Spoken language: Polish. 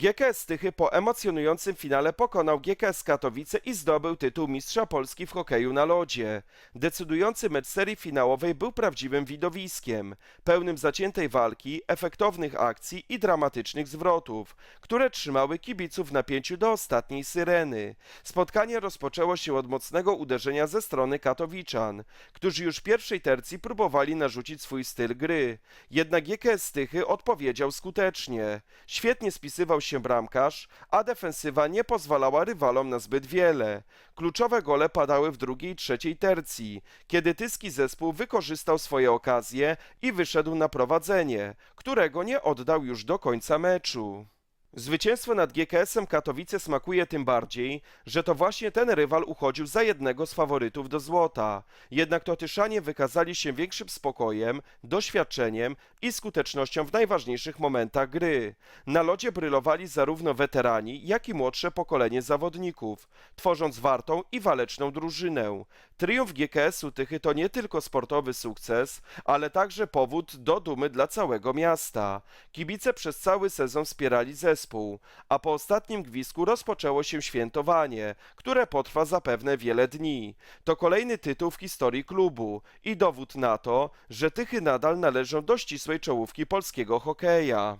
GKS Tychy po emocjonującym finale pokonał GKS Katowice i zdobył tytuł mistrza Polski w hokeju na lodzie. Decydujący mecz serii finałowej był prawdziwym widowiskiem, pełnym zaciętej walki, efektownych akcji i dramatycznych zwrotów, które trzymały kibiców w napięciu do ostatniej syreny. Spotkanie rozpoczęło się od mocnego uderzenia ze strony Katowiczan, którzy już w pierwszej tercji próbowali narzucić swój styl gry. Jednak GKS Tychy odpowiedział skutecznie. Świetnie spisywał się bramkarz, a defensywa nie pozwalała rywalom na zbyt wiele. Kluczowe gole padały w drugiej i trzeciej tercji, kiedy tyski zespół wykorzystał swoje okazje i wyszedł na prowadzenie, którego nie oddał już do końca meczu. Zwycięstwo nad GKS-em Katowice smakuje tym bardziej, że to właśnie ten rywal uchodził za jednego z faworytów do złota. Jednak Totyszanie wykazali się większym spokojem, doświadczeniem i skutecznością w najważniejszych momentach gry. Na lodzie brylowali zarówno weterani, jak i młodsze pokolenie zawodników, tworząc wartą i waleczną drużynę. Triumf GKS-u Tychy to nie tylko sportowy sukces, ale także powód do dumy dla całego miasta. Kibice przez cały sezon wspierali zespół, a po ostatnim gwizdku rozpoczęło się świętowanie, które potrwa zapewne wiele dni. To kolejny tytuł w historii klubu i dowód na to, że Tychy nadal należą do ścisłej czołówki polskiego hokeja.